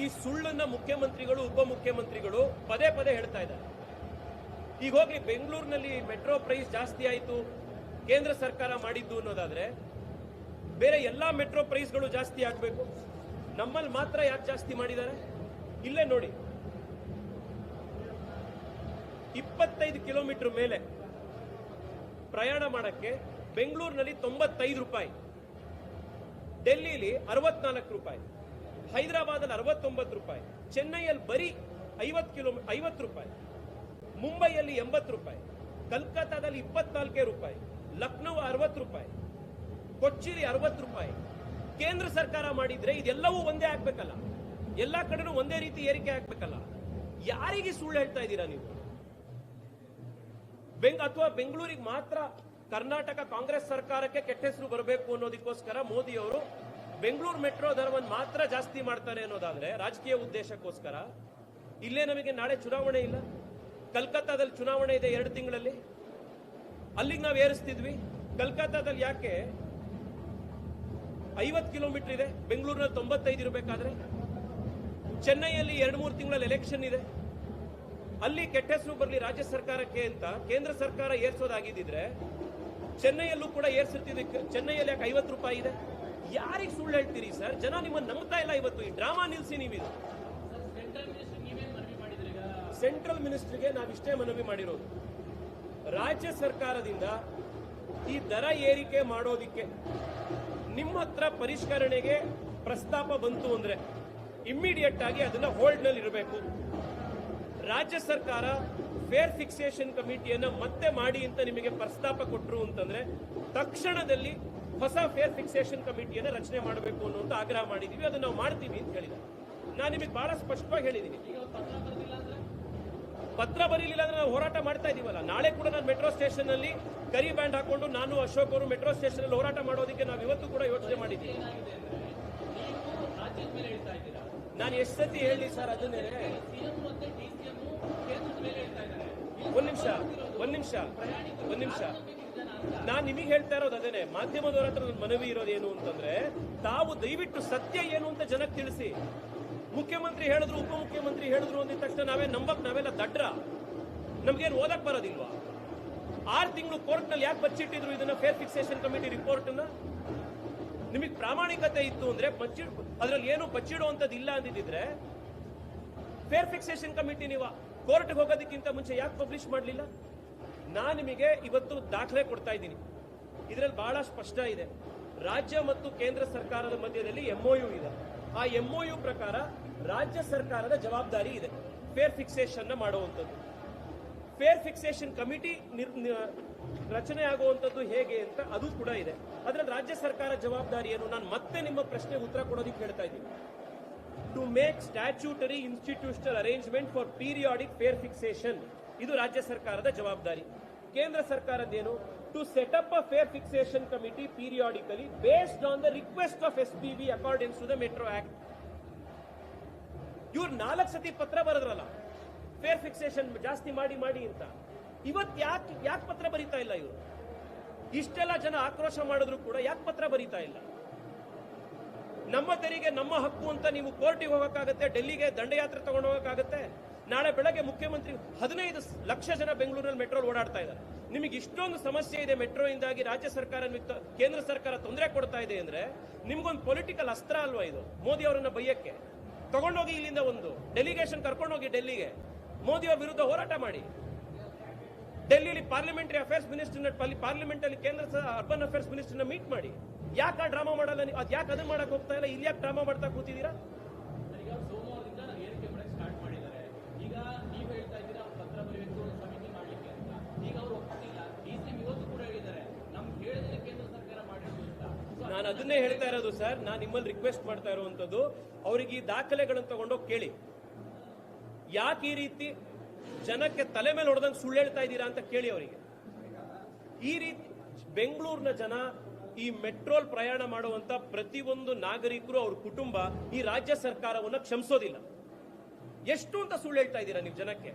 A: ಈ ಸುಳ್ಳನ್ನ ಮುಖ್ಯಮಂತ್ರಿಗಳು, ಉಪಮುಖ್ಯಮಂತ್ರಿಗಳು ಪದೇ ಪದೇ ಹೇಳ್ತಾ ಇದ್ದಾರೆ. ಈಗ ಹೋಗಿ ಬೆಂಗಳೂರಿನಲ್ಲಿ ಮೆಟ್ರೋ ಪ್ರೈಸ್ ಜಾಸ್ತಿ ಆಯಿತು, ಕೇಂದ್ರ ಸರ್ಕಾರ ಮಾಡಿದ್ದು ಅನ್ನೋದಾದ್ರೆ, ಬೇರೆ ಎಲ್ಲಾ ಮೆಟ್ರೋ ಪ್ರೈಸ್ಗಳು ಜಾಸ್ತಿ ಆಗಬೇಕು. ನಮ್ಮಲ್ಲಿ ಮಾತ್ರ ಯಾಕೆ ಜಾಸ್ತಿ ಮಾಡಿದ್ದಾರೆ? ಇಲ್ಲೇ ನೋಡಿ. ಇಪ್ಪತ್ತೈದು ಕಿಲೋಮೀಟರ್ ಮೇಲೆ ಪ್ರಯಾಣ ಮಾಡಕ್ಕೆ ಬೆಂಗಳೂರಿನಲ್ಲಿ ತೊಂಬತ್ತೈದು ರೂಪಾಯಿ, ಡೆಲ್ಲಿಲಿ ಅರವತ್ನಾಲ್ಕು ರೂಪಾಯಿ ಹೈದರಾಬಾದಲ್ಲಿ ಅರವತ್ತೊಂಬತ್ತು ರೂಪಾಯಿ, ಚೆನ್ನೈಯಲ್ಲಿ ಬರೀ ಐವತ್ತು ಕಿಲೋ, ಐವತ್ತು ರೂಪಾಯಿ, ಮುಂಬೈಯಲ್ಲಿ ಎಂಬತ್ತು ರೂಪಾಯಿ, ಕಲ್ಕತ್ತಾದಲ್ಲಿ ಇಪ್ಪತ್ನಾಲ್ಕೇ ರೂಪಾಯಿ ಲಕ್ನೋ ಅರವತ್ತು ರೂಪಾಯಿ ಕೊಚ್ಚಿಲಿ ಅರವತ್ತು ರೂಪಾಯಿ. ಕೇಂದ್ರ ಸರ್ಕಾರ ಮಾಡಿದ್ರೆ ಇದೆಲ್ಲವೂ ಒಂದೇ ಆಗ್ಬೇಕಲ್ಲ. ಎಲ್ಲ ಕಡೆನೂ ಒಂದೇ ರೀತಿ ಏರಿಕೆ ಆಗ್ಬೇಕಲ್ಲ. ಯಾರಿಗೆ ಸುಳ್ಳು ಹೇಳ್ತಾ ಇದ್ದೀರಾ ನೀವು? ಬೆಂಗ್ ಅಥವಾ ಬೆಂಗಳೂರಿಗೆ ಮಾತ್ರ ಕರ್ನಾಟಕ ಕಾಂಗ್ರೆಸ್ ಸರ್ಕಾರಕ್ಕೆ ಕೆಟ್ಟ ಹೆಸರು ಬರಬೇಕು ಅನ್ನೋದಕ್ಕೋಸ್ಕರ ಮೋದಿ ಅವರು ಬೆಂಗಳೂರು ಮೆಟ್ರೋ ದರವನ್ನು ಮಾತ್ರ ಜಾಸ್ತಿ ಮಾಡ್ತಾರೆ ಅನ್ನೋದಾದ್ರೆ ರಾಜಕೀಯ ಉದ್ದೇಶಕ್ಕೋಸ್ಕರ? ಇಲ್ಲೇ ನಮಗೆ ನಾಳೆ ಚುನಾವಣೆ ಇಲ್ಲ. ಕಲ್ಕತ್ತಾದಲ್ಲಿ ಚುನಾವಣೆ ಇದೆ ಎರಡು ತಿಂಗಳಲ್ಲಿ. ಅಲ್ಲಿಗೆ ನಾವು ಏರಿಸ್ತಿದ್ವಿ. ಕಲ್ಕತ್ತಾದಲ್ಲಿ ಯಾಕೆ ಐವತ್ತು ಕಿಲೋಮೀಟರ್ ಇದೆ? ಬೆಂಗಳೂರಿನಲ್ಲಿ ತೊಂಬತ್ತೈದು ಇರಬೇಕಾದ್ರೆ. ಚೆನ್ನೈಯಲ್ಲಿ ಎರಡು ಮೂರು ತಿಂಗಳಲ್ಲಿ ಎಲೆಕ್ಷನ್ ಇದೆ. ಅಲ್ಲಿ ಕೆಟ್ಟ ಹೆಸರು ಬರಲಿ ರಾಜ್ಯ ಸರ್ಕಾರಕ್ಕೆ ಅಂತ ಕೇಂದ್ರ ಸರ್ಕಾರ ಏರ್ಸೋದಾಗಿದ್ದಿದ್ರೆ ಚೆನ್ನೈಯಲ್ಲೂ ಕೂಡ ಏರ್ಸಿರ್ತಿದೆ ಚೆನ್ನೈಯಲ್ಲಿ ಯಾಕೆ ಐವತ್ತು ರೂಪಾಯಿ ಇದೆ? ಯಾರಿಗೆ ಸುಳ್ಳು ಹೇಳ್ತೀರಿ ಸರ್? ಜನ ನಿಮ್ಮನ್ನು ನಂಬ್ತಾ ಇಲ್ಲ ಇವತ್ತು. ಈ ಡ್ರಾಮಾ ನಿಲ್ಸಿ ನೀವಿದು. ಸೆಂಟ್ರಲ್ ಮಿನಿಸ್ಟ್ರಿಗೆ ನಾವಿಷ್ಟೇ ಮನವಿ ಮಾಡಿರೋದು. ರಾಜ್ಯ ಸರ್ಕಾರದಿಂದ ಈ ದರ ಏರಿಕೆ ಮಾಡೋದಿಕ್ಕೆ ನಿಮ್ಮ ಹತ್ರ ಪರಿಷ್ಕರಣೆಗೆ ಪ್ರಸ್ತಾಪ ಬಂತು ಅಂದ್ರೆ ಇಮ್ಮಿಡಿಯೇಟ್ ಆಗಿ ಅದನ್ನ ಹೋಲ್ಡ್ನಲ್ಲಿ ಇರಬೇಕು ರಾಜ್ಯ ಸರ್ಕಾರ ಫೇರ್ ಫಿಕ್ಸೇಷನ್ ಕಮಿಟಿಯನ್ನ ಮತ್ತೆ ಮಾಡಿ ಅಂತ ನಿಮಗೆ ಪ್ರಸ್ತಾಪ ಕೊಟ್ಟರು ಅಂತಂದ್ರೆ ತಕ್ಷಣದಲ್ಲಿ ಹೊಸ ಫೇರ್ ಫಿಕ್ಸೇಷನ್ ಕಮಿಟಿಯನ್ನ ರಚನೆ ಮಾಡಬೇಕು ಅನ್ನುವಂತ ಆಗ್ರಹ ಮಾಡಿದೀವಿ. ಅದನ್ನ ನಾವು ಮಾಡ್ತೀವಿ ಅಂತ ಹೇಳಿದೆ ನಾನು ನಿಮಗೆ ಬಹಳ ಸ್ಪಷ್ಟವಾಗಿ ಹೇಳಿದ್ದೀನಿ. ಪತ್ರ ಬರೀಲಿಲ್ಲ ಅಂದ್ರೆ? ನಾವು ಹೋರಾಟ ಮಾಡ್ತಾ ಇದೀವಲ್ಲ. ನಾಳೆ ಕೂಡ ನಾನು ಮೆಟ್ರೋ ಸ್ಟೇಷನ್ ಅಲ್ಲಿ ಕರಿ ಬ್ಯಾಂಡ್ ಹಾಕೊಂಡು ನಾನು ಅಶೋಕ್ ಅವರು ಮೆಟ್ರೋ ಸ್ಟೇಷನ್ ಅಲ್ಲಿ ಹೋರಾಟ ಮಾಡೋದಕ್ಕೆ ನಾವು ಇವತ್ತು ಕೂಡ ಯೋಚನೆ ಮಾಡಿದ್ದೀವಿ. ನಾನು ಎಷ್ಟು ಸತಿ ಹೇಳಿ ಸರ್ ಅದನ್ನೇ. ಒಂದ್ ನಿಮಿಷ ಒಂದ್ ನಿಮಿಷ ಒಂದ್ ನಿಮಿಷ. ನಾನ್ ನಿಮಗೆ ಹೇಳ್ತಾ ಇರೋದು ಅದೇನೆ, ಮಾಧ್ಯಮದವರ ಹತ್ರ ನನ್ನ ಮನವಿ ಇರೋದೇನು ಅಂತಂದ್ರೆ, ತಾವು ದಯವಿಟ್ಟು ಸತ್ಯ ಏನು ಅಂತ ಜನಕ್ಕೆ ತಿಳಿಸಿ. ಮುಖ್ಯಮಂತ್ರಿ ಹೇಳಿದ್ರು, ಉಪಮುಖ್ಯಮಂತ್ರಿ ಹೇಳಿದ್ರು ಅಂದಿದ ತಕ್ಷಣ ನಾವೇ ನಂಬಕ್ ನಾವೆಲ್ಲ ದಡ್ರ. ನಮ್ಗೇನು ಓದಕ್ ಬರೋದಿಲ್ವಾ? ಆರು ತಿಂಗಳು ಕೋರ್ಟ್ನಲ್ಲಿ ಯಾಕೆ ಬಚ್ಚಿಟ್ಟಿದ್ರು ಇದನ್ನ ಫೇರ್ ಫಿಕ್ಸೇಷನ್ ಕಮಿಟಿ ರಿಪೋರ್ಟ್ ನಿಮಗೆ ಪ್ರಾಮಾಣಿಕತೆ ಇತ್ತು ಅಂದ್ರೆ ಬಚ್ಚಿಡ್, ಅದ್ರಲ್ಲಿ ಏನು ಬಚ್ಚಿಡುವಂತದ್ದು ಇಲ್ಲ ಅಂದಿದ್ರೆ ಫೇರ್ ಫಿಕ್ಸೇಷನ್ ಕಮಿಟಿ ನೀವು ಕೋರ್ಟ್ಗೆ ಹೋಗೋದಕ್ಕಿಂತ ಮುಂಚೆ ಯಾಕೆ ಪಬ್ಲಿಷ್ ಮಾಡಲಿಲ್ಲ? ನಾನು ನಿಮಗೆ ಇವತ್ತು ದಾಖಲೆ ಕೊಡ್ತಾ ಇದ್ದೀನಿ. ಇದರಲ್ಲಿ ಬಹಳ ಸ್ಪಷ್ಟ ಇದೆ. ರಾಜ್ಯ ಮತ್ತು ಕೇಂದ್ರ ಸರ್ಕಾರದ ಮಧ್ಯದಲ್ಲಿ ಎಂಒಯು ಇದೆ. ಆ ಎಂಒಯು ಪ್ರಕಾರ ರಾಜ್ಯ ಸರ್ಕಾರದ ಜವಾಬ್ದಾರಿ ಇದೆ. ಫೇರ್ ಫಿಕ್ಸೇಷನ್ ಮಾಡುವಂಥದ್ದು. ಫೇರ್ ಫಿಕ್ಸೇಷನ್ ಕಮಿಟಿ ರಚನೆ ಆಗುವಂಥದ್ದು ಹೇಗೆ ಅಂತ ಅದು ಕೂಡ ಇದೆ. ಅದರಲ್ಲಿ ರಾಜ್ಯ ಸರ್ಕಾರ ಜವಾಬ್ದಾರಿ ನಾನು ಮತ್ತೆ ನಿಮ್ಮ ಪ್ರಶ್ನೆಗೆ ಉತ್ತರ ಕೊಡೋದಕ್ಕೆ ಹೇಳ್ತಾ ಇದ್ದೀನಿ. To make statutory institutional arrangement for periodic fare fixation ಇದು ರಾಜ್ಯ ಸರ್ಕಾರದ ಜವಾಬ್ದಾರಿ. ಕೇಂದ್ರ ಸರ್ಕಾರದ್ದೇನು? To set up a fare fixation committee periodically based on the request of S P V according to the metro act ಇವ್ರು ನಾಲ್ಕು ಸತಿ ಪತ್ರ ಬರೆದ್ರಲ್ಲ. ಫೇರ್ ಫಿಕ್ಸೇಷನ್ ಜಾಸ್ತಿ ಮಾಡಿ ಮಾಡಿ ಅಂತ. ಇವತ್ ಯಾಕೆ ಯಾಕೆ ಪತ್ರ ಬರೀತಾ ಇಲ್ಲ ಇವರು? ಇಷ್ಟೆಲ್ಲ ಜನ ಆಕ್ರೋಶ ಮಾಡಿದ್ರು ಕೂಡ ಯಾಕೆ ಪತ್ರ ಬರೀತಾ ಇಲ್ಲ? ನಮ್ಮ ತೆರಿಗೆ, ನಮ್ಮ ಹಕ್ಕು ಅಂತ ನೀವು ಕೋರ್ಟಿಗೆ ಹೋಗೋಕ್ಕಾಗತ್ತೆ, ಡೆಲ್ಲಿಗೆ ದಂಡಯಾತ್ರೆ ತಗೊಂಡು ಹೋಗೋಕ್ಕಾಗತ್ತೆ. ನಾಳೆ ಬೆಳಗ್ಗೆ ಮುಖ್ಯಮಂತ್ರಿ ಹದಿನೈದು ಲಕ್ಷ ಜನ ಬೆಂಗಳೂರಲ್ಲಿ ಮೆಟ್ರೋ ಓಡಾಡ್ತಾ ಇದ್ದಾರೆ. ನಿಮಗೆ ಇಷ್ಟೊಂದು ಸಮಸ್ಯೆ ಇದೆ ಮೆಟ್ರೋಯಿಂದಾಗಿ ರಾಜ್ಯ ಸರ್ಕಾರ ಕೇಂದ್ರ ಸರ್ಕಾರ ತೊಂದರೆ ಕೊಡ್ತಾ ಇದೆ ಅಂದ್ರೆ ನಿಮ್ಗೊಂದು ಪೊಲಿಟಿಕಲ್ ಅಸ್ತ್ರ ಅಲ್ವಾ ಇದು? ಮೋದಿ ಅವರನ್ನ ಬೈಯಕ್ಕೆ. ತಗೊಂಡೋಗಿ ಇಲ್ಲಿಂದ ಒಂದು ಡೆಲಿಗೇಷನ್ ಕರ್ಕೊಂಡೋಗಿ ಡೆಲ್ಲಿಗೆ. ಮೋದಿ ಅವರ ವಿರುದ್ಧ ಹೋರಾಟ ಮಾಡಿ. ಡೆಲ್ಲಿಲಿ ಪಾರ್ಲಿಮೆಂಟರಿ ಅಫೇರ್ಸ್ ಮಿನಿಸ್ಟರ್ನ ಪಾರ್ಲಿಮೆಂಟ್ ಅಲ್ಲಿ ಕೇಂದ್ರ ಅರ್ಬನ್ ಅಫೇರ್ಸ್ ಮಿನಿಸ್ಟರ್ನ ಮೀಟ್ ಮಾಡಿ. ಯಾಕೆ ಆ ಡ್ರಾಮಾ ಮಾಡಲ್ಲ ನೀವು? ಅದು ಯಾಕೆ ಅದನ್ನ ಮಾಡಕ್ ಹೋಗ್ತಾ ಇಲ್ಲ? ಇಲ್ಲಿ ಯಾಕೆ ಡ್ರಾಮಾ ಮಾಡ್ತಾ ಕೂತಿದ್ದೀರಾ? ನಾನು ಅದನ್ನೇ ಹೇಳ್ತಾ ಇರೋದು ಸರ್. ನಾನು ನಿಮ್ಮಲ್ಲಿ ರಿಕ್ವೆಸ್ಟ್ ಮಾಡ್ತಾ ಇರುವಂತದ್ದು ಅವರಿಗೆ ಈ ದಾಖಲೆಗಳನ್ನು ತಗೊಂಡೋಗಿ ಕೇಳಿ. ಯಾಕೆ ಈ ರೀತಿ ಜನಕ್ಕೆ ತಲೆ ಮೇಲೆ ಹೊಡೆದಂಗೆ ಸುಳ್ಳು ಹೇಳ್ತಾ ಇದ್ದೀರಾ ಅಂತ ಕೇಳಿ ಅವರಿಗೆ. ಈ ರೀತಿ ಬೆಂಗಳೂರಿನ ಜನ ಈ ಮೆಟ್ರೋಲ್ ಪ್ರಯಾಣ ಮಾಡುವಂತ ಪ್ರತಿಯೊಂದು ನಾಗರಿಕರು ಅವ್ರ ಕುಟುಂಬ ಈ ರಾಜ್ಯ ಸರ್ಕಾರವನ್ನ ಕ್ಷಮಿಸೋದಿಲ್ಲ. ಎಷ್ಟು ಅಂತ ಸುಳ್ಳು ಹೇಳ್ತಾ ಇದ್ದೀರಾ ನೀವು ಜನಕ್ಕೆ?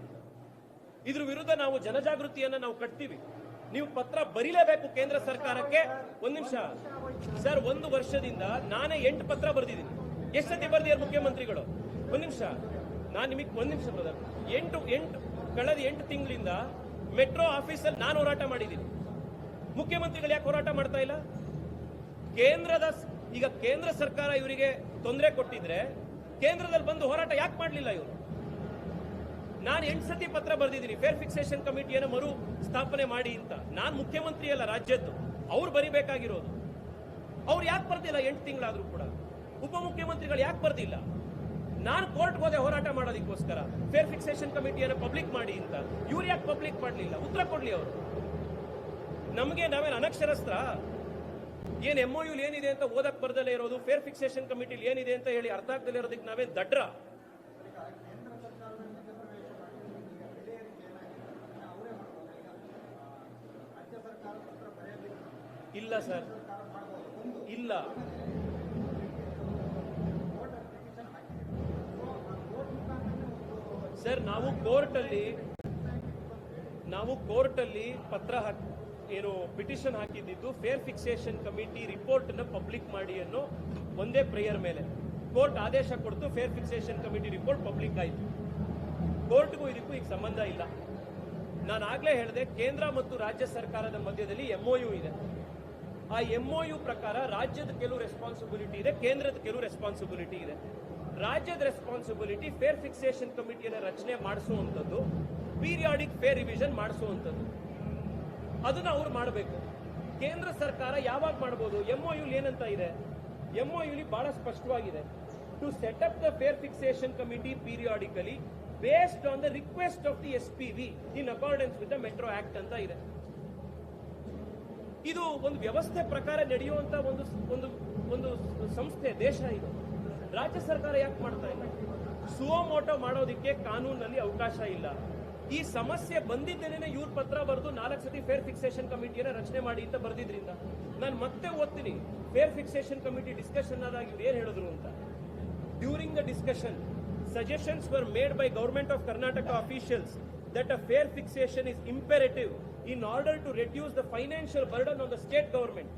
A: ಇದ್ರ ವಿರುದ್ಧ ನಾವು ಜನಜಾಗೃತಿಯನ್ನ ನಾವು ಕಟ್ತೀವಿ. ನೀವು ಪತ್ರ ಬರೀಲೇಬೇಕು ಕೇಂದ್ರ ಸರ್ಕಾರಕ್ಕೆ. ಒಂದ್ ನಿಮಿಷ. ಸರ್, ಒಂದು ವರ್ಷದಿಂದ ನಾನೇ ಎಂಟು ಪತ್ರ ಬರೆದಿದ್ದೀನಿ. ಎಷ್ಟು ಸತಿ ಬರ್ದಿದ್ದಾರೆ ಮುಖ್ಯಮಂತ್ರಿಗಳು? ಒಂದ್ ನಿಮಿಷ. ನಾನು ನಿಮಗೆ ಒಂದ್ ನಿಮಿಷ ಬ್ರದರ್ ಎಂಟು ಎಂಟು, ಕಳೆದ ಎಂಟು ತಿಂಗಳಿಂದ ಮೆಟ್ರೋ ಆಫೀಸಲ್ಲಿ ನಾನು ಹೋರಾಟ ಮಾಡಿದ್ದೀನಿ. ಮುಖ್ಯಮಂತ್ರಿಗಳು ಯಾಕೆ ಹೋರಾಟ ಮಾಡ್ತಾ ಇಲ್ಲ? ಕೇಂದ್ರದ ಈಗ ಕೇಂದ್ರ ಸರ್ಕಾರ ಇವರಿಗೆ ತೊಂದರೆ ಕೊಟ್ಟಿದ್ರೆ ಕೇಂದ್ರದಲ್ಲಿ ಬಂದು ಹೋರಾಟ ಯಾಕೆ ಮಾಡಲಿಲ್ಲ ಇವರು? ನಾನು ಎಂಟು ಸತಿ ಪತ್ರ ಬರೆದಿದ್ದೀನಿ ಫೇರ್ ಫಿಕ್ಸೇಷನ್ ಕಮಿಟಿಯನ್ನು ಮರು ಸ್ಥಾಪನೆ ಮಾಡಿ ಅಂತ. ನಾನು ಮುಖ್ಯಮಂತ್ರಿ ಅಲ್ಲ, ರಾಜ್ಯದ್ದು. ಅವ್ರು ಬರಿಬೇಕಾಗಿರೋದು. ಅವ್ರು ಯಾಕೆ ಬರ್ದಿಲ್ಲ ಎಂಟು ತಿಂಗಳಾದ್ರೂ ಕೂಡ? ಉಪಮುಖ್ಯಮಂತ್ರಿಗಳು ಯಾಕೆ ಬರ್ದಿಲ್ಲ? ನಾನು ಕೋರ್ಟ್ ಹೋದೆ ಹೋರಾಟ ಮಾಡೋದಕ್ಕೋಸ್ಕರ ಫೇರ್ ಫಿಕ್ಸೇಷನ್ ಕಮಿಟಿಯನ್ನು ಪಬ್ಲಿಕ್ ಮಾಡಿ ಅಂತ. ಇವ್ರು ಯಾಕೆ ಪಬ್ಲಿಕ್ ಮಾಡಲಿಲ್ಲ? ಉತ್ತರ ಕೊಡಲಿ ಅವರು. ನಮಗೆ ನಾವೇನು ಅನಕ್ಷರಸ್ತ್ರ? ಏನ್ ಎಂ ಏನಿದೆ ಅಂತ ಓದಕ್ಕೆ ಬರ್ದಲ್ಲೇ ಇರೋದು? ಫೇರ್ ಫಿಕ್ಸೇಷನ್ ಕಮಿಟಿಲಿ ಏನಿದೆ ಅಂತ ಹೇಳಿ ಅರ್ಥ ಆಗ್ತದೆ ಇರೋದಕ್ಕೆ ನಾವೇ ದಡ್ರ. ಇಲ್ಲ ಸರ್. ಇಲ್ಲ. ಸರ್, ನಾವು ಕೋರ್ಟಲ್ಲಿ ನಾವು ಕೋರ್ಟಲ್ಲಿ ಪತ್ರ ಹಾಕಿ ಏನು ಪಿಟಿಷನ್ ಹಾಕಿದ್ದು ಫೇರ್ ಫಿಕ್ಸೇಷನ್ ಕಮಿಟಿ ರಿಪೋರ್ಟ್ನ ಪಬ್ಲಿಕ್ ಮಾಡಿ ಅನ್ನೋ ಒಂದೇ ಪ್ರೇಯರ್ ಮೇಲೆ. ಕೋರ್ಟ್ ಆದೇಶ ಕೊಡ್ತು fare fixation committee report public ಆಯ್ತು. ಕೋರ್ಟ್ಗೂ ಇದಕ್ಕೂ ಈಗ ಸಂಬಂಧ ಇಲ್ಲ. ನಾನು ಆಗ್ಲೇ ಹೇಳಿದೆ, ಕೇಂದ್ರ ಮತ್ತು ರಾಜ್ಯ ಸರ್ಕಾರದ ಮಧ್ಯದಲ್ಲಿ ಎಂಒಯು ಇದೆ. ಆ ಎಂಒಯು ಪ್ರಕಾರ ರಾಜ್ಯದ ಕೆಲವು ರೆಸ್ಪಾನ್ಸಿಬಿಲಿಟಿ ಇದೆ, ಕೇಂದ್ರದ ಕೆಲವು ರೆಸ್ಪಾನ್ಸಿಬಿಲಿಟಿ ಇದೆ. ರಾಜ್ಯದ ರೆಸ್ಪಾನ್ಸಿಬಿಲಿಟಿ ಫೇರ್ ಫಿಕ್ಸೇಷನ್ ಕಮಿಟಿಯನ್ನು ರಚನೆ ಮಾಡಿಸುವಂಥದ್ದು ಪೀರಿಯಾಡಿಕ್ ಫೇರ್ ರಿವಿಷನ್ ಮಾಡಿಸುವಂಥದ್ದು ಅದನ್ನ ಅವ್ರು ಮಾಡಬೇಕು. ಕೇಂದ್ರ ಸರ್ಕಾರ ಯಾವಾಗ ಮಾಡಬಹುದು ಎಂಒಯು ಏನಂತ ಇದೆ? ಎಂಒಯುಲಿ ಬಹಳ ಸ್ಪಷ್ಟವಾಗಿದೆ. To set up the fare fixation committee periodically based on the request of the S P V in accordance with the metro act ಅಂತ ಇದೆ. ಇದು ಒಂದು ವ್ಯವಸ್ಥೆ ಪ್ರಕಾರ ನಡೆಯುವಂತ ಒಂದು ಒಂದು ಒಂದು ಸಂಸ್ಥೆ, ದೇಶ ಇದು. ರಾಜ್ಯ ಸರ್ಕಾರ ಯಾಕೆ ಮಾಡ್ತಾ ಇಲ್ಲ ಸುವೋಮೋಟೋ ಮಾಡೋದಕ್ಕೆ ಕಾನೂನಲ್ಲಿ ಅವಕಾಶ ಇಲ್ಲ. ಈ ಸಮಸ್ಯೆ ಬಂದಿದ್ದೇನೆ ಇವ್ರ ಪತ್ರ ಬರೆದು ನಾಲ್ಕು ಸತಿ ಫೇರ್ ಫಿಕ್ಸೇಷನ್ ಕಮಿಟಿಯನ್ನ ರಚನೆ ಮಾಡಿ ಅಂತ ಬರ್ದಿದ್ರಿಂದ ನಾನು ಮತ್ತೆ ಓದ್ತೀನಿ ಫೇರ್ ಫಿಕ್ಸೇಷನ್ ಕಮಿಟಿ ಡಿಸ್ಕಷನ್ ಆದಾಗ ಇವ್ರು ಏನ್ ಹೇಳಿದ್ರು ಅಂತ during the discussion suggestions were made by government of Karnataka officials that a fare fixation is imperative in order to reduce the financial burden on the state government.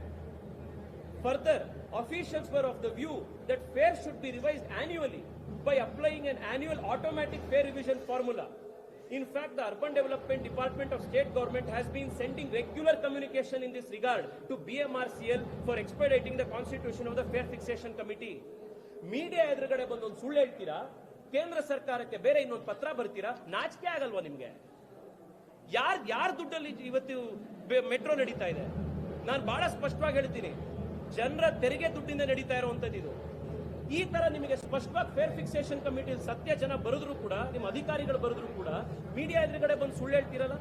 A: Further officials were of the view that fare should be revised annually by applying an annual automatic fare revision formula. In fact, the Urban Development Department of State Government has been sending regular communication in this regard to BMRCL for expediting the constitution of the Fair Fixation Committee. Media ಎದುರುಗಡೆ ಬಂದು ಒಂದು ಸುಳ್ಳು ಹೇಳ್ತೀರಾ ಕೇಂದ್ರ ಸರ್ಕಾರಕ್ಕೆ ಬೇರೆ ಇನ್ನೊಂದು ಪತ್ರ ಬರ್ತೀರಾ ನಾಚಿಕೆ ಆಗಲ್ವಾ ನಿಮ್ಗೆ ಯಾರ್ ಯಾರ ದುಡ್ಡಲ್ಲಿ ಇವತ್ತು ಮೆಟ್ರೋ ನಡೀತಾ ಇದೆ ನಾನು ಬಹಳ ಸ್ಪಷ್ಟವಾಗಿ ಹೇಳ್ತೀನಿ ಜನರ ತೆರಿಗೆ ದುಡ್ಡಿಂದ ನಡೀತಾ ಇರುವಂತದ್ದು ಇದು ಈ ತರ ನಿಮಗೆ ಸ್ಪಷ್ಟವಾಗಿ ಫೇರ್ ಫಿಕ್ಸೇಷನ್ ಕಮಿಟಿ ಸತ್ಯ ಜನ ಬರೆದ್ರು ಕೂಡ, ನಿಮ್ಮ ಅಧಿಕಾರಿಗಳು ಬರೆದ್ರು ಕೂಡ ಮೀಡಿಯಾ ಎದುರುಗಡೆ ಬಂದು ಸುಳ್ಳು ಹೇಳ್ತಿರಲ್ಲ?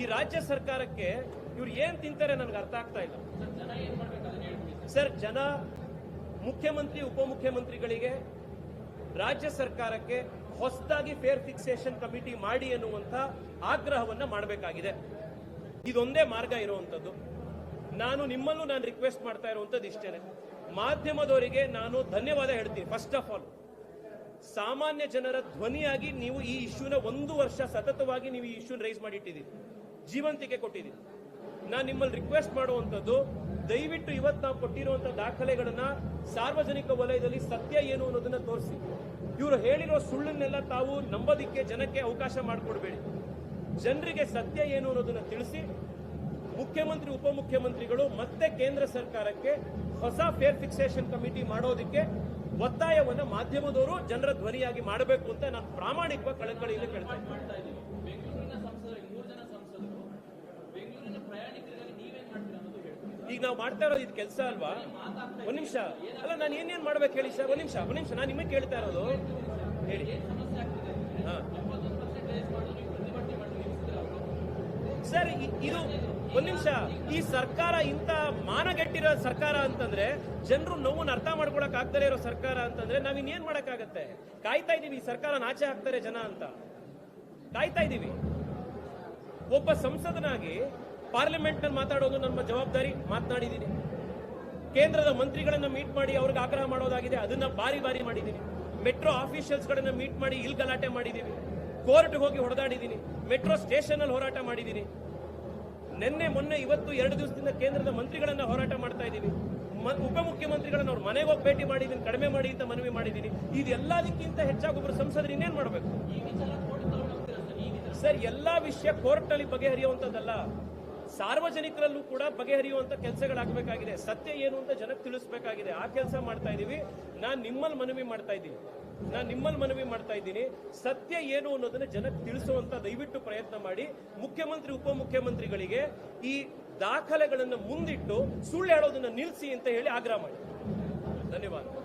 A: ಈ ರಾಜ್ಯ ಸರ್ಕಾರಕ್ಕೆ ಇವ್ರು ಏನ್ ತಿಂತಾರೆ ನನಗೆ ಅರ್ಥ ಆಗ್ತಾ ಇಲ್ಲ.
B: ಸರ್, ಜನ
A: ಮುಖ್ಯಮಂತ್ರಿ, ಉಪಮುಖ್ಯಮಂತ್ರಿಗಳಿಗೆ ರಾಜ್ಯ ಸರ್ಕಾರಕ್ಕೆ ಹೊಸದಾಗಿ ಫೇರ್ ಫಿಕ್ಸೇಷನ್ ಕಮಿಟಿ ಮಾಡಿ ಎನ್ನುವಂತ ಆಗ್ರಹವನ್ನ ಮಾಡಬೇಕಾಗಿದೆ. ಇದೊಂದೇ ಮಾರ್ಗ ಇರುವಂತದ್ದು ನಾನು ನಿಮ್ಮಲ್ಲೂ ನಾನು ರಿಕ್ವೆಸ್ಟ್ ಮಾಡ್ತಾ ಇರುವಂತದ್ದು ಇಷ್ಟೇನೆ. ಮಾಧ್ಯಮದವರಿಗೆ ನಾನು ಧನ್ಯವಾದ ಹೇಳ್ತೀನಿ. ಫಸ್ಟ್ ಆಫ್ ಆಲ್ ಸಾಮಾನ್ಯ ಜನರ ಧ್ವನಿಯಾಗಿ ನೀವು ಈ ಇಶ್ಯೂನ ಒಂದು ವರ್ಷ ಸತತವಾಗಿ ನೀವು ಈ ಇಶ್ಯೂನ ರೈಸ್ ಮಾಡಿಟ್ಟಿದ್ದೀರಿ. ಜೀವಂತಿಕೆ ಕೊಟ್ಟಿದ್ದೀರಿ. ನಾನು ನಿಮ್ಮಲ್ಲಿ ರಿಕ್ವೆಸ್ಟ್ ಮಾಡುವಂಥದ್ದು, ದಯವಿಟ್ಟು ಇವತ್ತು ನಾವು ಕೊಟ್ಟಿರುವಂತ ದಾಖಲೆಗಳನ್ನ ಸಾರ್ವಜನಿಕ ವಲಯದಲ್ಲಿ ಸತ್ಯ ಏನು ಅನ್ನೋದನ್ನ ತೋರಿಸಿ. ಇವರು ಹೇಳಿರೋ ಸುಳ್ಳನ್ನೆಲ್ಲ ತಾವು ನಂಬೋದಿಕ್ಕೆ ಜನಕ್ಕೆ ಅವಕಾಶ ಮಾಡಿಕೊಡ್ಬೇಡಿ. ಜನರಿಗೆ ಸತ್ಯ ಏನು ಅನ್ನೋದನ್ನ ತಿಳಿಸಿ. ಮುಖ್ಯಮಂತ್ರಿ, ಉಪಮುಖ್ಯಮಂತ್ರಿಗಳು ಮತ್ತೆ ಕೇಂದ್ರ ಸರ್ಕಾರಕ್ಕೆ ಹೊಸ ಫೇರ್ ಫಿಕ್ಸೇಷನ್ ಕಮಿಟಿ ಮಾಡೋದಕ್ಕೆ ಒತ್ತಾಯವನ್ನ ಮಾಧ್ಯಮದವರು ಜನರ ಧ್ವನಿಯಾಗಿ ಮಾಡಬೇಕು ಅಂತ ನಾನು ಪ್ರಾಮಾಣಿಕವಾಗಿ ಕಳಕಳಿಯಿಂದ ಕೇಳ್ತಾ ಇದ್ದೀನಿ. ಈಗ ನಾವು ಮಾಡ್ತಾ ಇರೋದು ಇದು ಕೆಲಸ ಅಲ್ವಾ? ಒಂದ್ ನಿಮಿಷ. ಅಲ್ಲ ನಾನು ಏನೇನ್ ಮಾಡ್ಬೇಕು ಹೇಳಿ ಸರ್? ಒಂದ್ ನಿಮಿಷ ಒಂದ್ ನಿಮಿಷ. ನಾನು ನಿಮಗೆ ಕೇಳ್ತಾ ಇರೋದು. ಹೇಳಿ. ಸರ್ ಇದು ಒಂದ್ ನಿಮಿಷ. ಈ ಸರ್ಕಾರ ಇಂತ ಮಾನಗೆಟ್ಟಿರೋ ಸರ್ಕಾರ ಅಂತಂದ್ರೆ ಜನರು ನೋವನ್ನ ಅರ್ಥ ಮಾಡ್ಕೊಳಕ್ ಆಗ್ತಾರೆ ಇರೋ ಸರ್ಕಾರ ಅಂತಂದ್ರೆ ನಾವ್ ಇನ್ನೇನ್ ಮಾಡಕ್ಕಾಗತ್ತೆ? ಕಾಯ್ತಾ ಇದೀವಿ ಈ ಸರ್ಕಾರ ನಾಚೆ ಹಾಕ್ತಾರೆ ಜನ ಅಂತ. ಕಾಯ್ತಾ ಇದೀವಿ ಒಬ್ಬ ಸಂಸದನಾಗಿ ಪಾರ್ಲಿಮೆಂಟ್ನಲ್ಲಿ ಮಾತಾಡೋದು ನಮ್ಮ ಜವಾಬ್ದಾರಿ, ಮಾತನಾಡಿದ್ದೀನಿ. ಕೇಂದ್ರದ ಮಂತ್ರಿಗಳನ್ನ ಮೀಟ್ ಮಾಡಿ ಅವ್ರಿಗೆ ಆಗ್ರಹ ಮಾಡೋದಾಗಿದೆ, ಅದನ್ನ ಬಾರಿ ಬಾರಿ ಮಾಡಿದ್ದೀನಿ. ಮೆಟ್ರೋ ಆಫೀಷಿಯಲ್ಸ್ ಗಳನ್ನ ಮೀಟ್ ಮಾಡಿ ಇಲ್ಲಿ ಗಲಾಟೆ ಮಾಡಿದ್ದೀನಿ ಕೋರ್ಟ್ಗೆ ಹೋಗಿ ಹೊಡೆದಾಡಿದ್ದೀನಿ. ಮೆಟ್ರೋ ಸ್ಟೇಷನ್ ಅಲ್ಲಿ ಹೋರಾಟ ಮಾಡಿದ್ದೀನಿ. ನಿನ್ನೆ, ಮೊನ್ನೆ, ಇವತ್ತು ಎರಡು ದಿವಸದಿಂದ ಕೇಂದ್ರದ ಮಂತ್ರಿಗಳನ್ನ ಹೋರಾಟ ಮಾಡ್ತಾ ಇದ್ದೀವಿ. ಮ- ಉಪಮುಖ್ಯಮಂತ್ರಿಗಳನ್ನ ಅವ್ರ ಮನೆಗೆ ಹೋಗಿ ಭೇಟಿ ಮಾಡಿದ್ದೀನಿ ಕಡಿಮೆ ಮಾಡಿ ಅಂತ ಮನವಿ ಮಾಡಿದ್ದೀನಿ ಇದೆಲ್ಲದಕ್ಕಿಂತ ಹೆಚ್ಚಾಗಿ ಒಬ್ಬರು ಸಂಸದರು ಇನ್ನೇನ್ ಮಾಡಬೇಕು?
B: ಸರ್,
A: ಎಲ್ಲಾ ವಿಷಯ ಕೋರ್ಟ್ನಲ್ಲಿ ಬಗೆಹರಿಯುವಂತದ್ದಲ್ಲ ಸಾರ್ವಜನಿಕರಲ್ಲೂ ಕೂಡ ಬಗೆಹರಿಯುವಂತ ಕೆಲಸಗಳಾಗಬೇಕಾಗಿದೆ. ಸತ್ಯ ಏನು ಅಂತ ಜನಕ್ಕೆ ತಿಳಿಸ್ಬೇಕಾಗಿದೆ. ಆ ಕೆಲಸ ಮಾಡ್ತಾ ಇದ್ದೀವಿ ನಾನು ನಿಮ್ಮಲ್ಲಿ ಮನವಿ ಮಾಡ್ತಾ ಇದ್ದೀನಿ. ನಾನ್ ನಿಮ್ಮಲ್ಲಿ ಮನವಿ ಮಾಡ್ತಾ ಇದ್ದೀನಿ. ಸತ್ಯ ಏನು ಅನ್ನೋದನ್ನ ಜನಕ್ಕೆ ತಿಳಿಸುವಂತ ದಯವಿಟ್ಟು ಪ್ರಯತ್ನ ಮಾಡಿ. ಮುಖ್ಯಮಂತ್ರಿ, ಉಪಮುಖ್ಯಮಂತ್ರಿಗಳಿಗೆ ಈ ದಾಖಲೆಗಳನ್ನು ಮುಂದಿಟ್ಟು ಸುಳ್ಳು ಹೇಳೋದನ್ನ ನಿಲ್ಲಿಸಿ ಅಂತ ಹೇಳಿ ಆಗ್ರಹ ಮಾಡಿ. ಧನ್ಯವಾದ.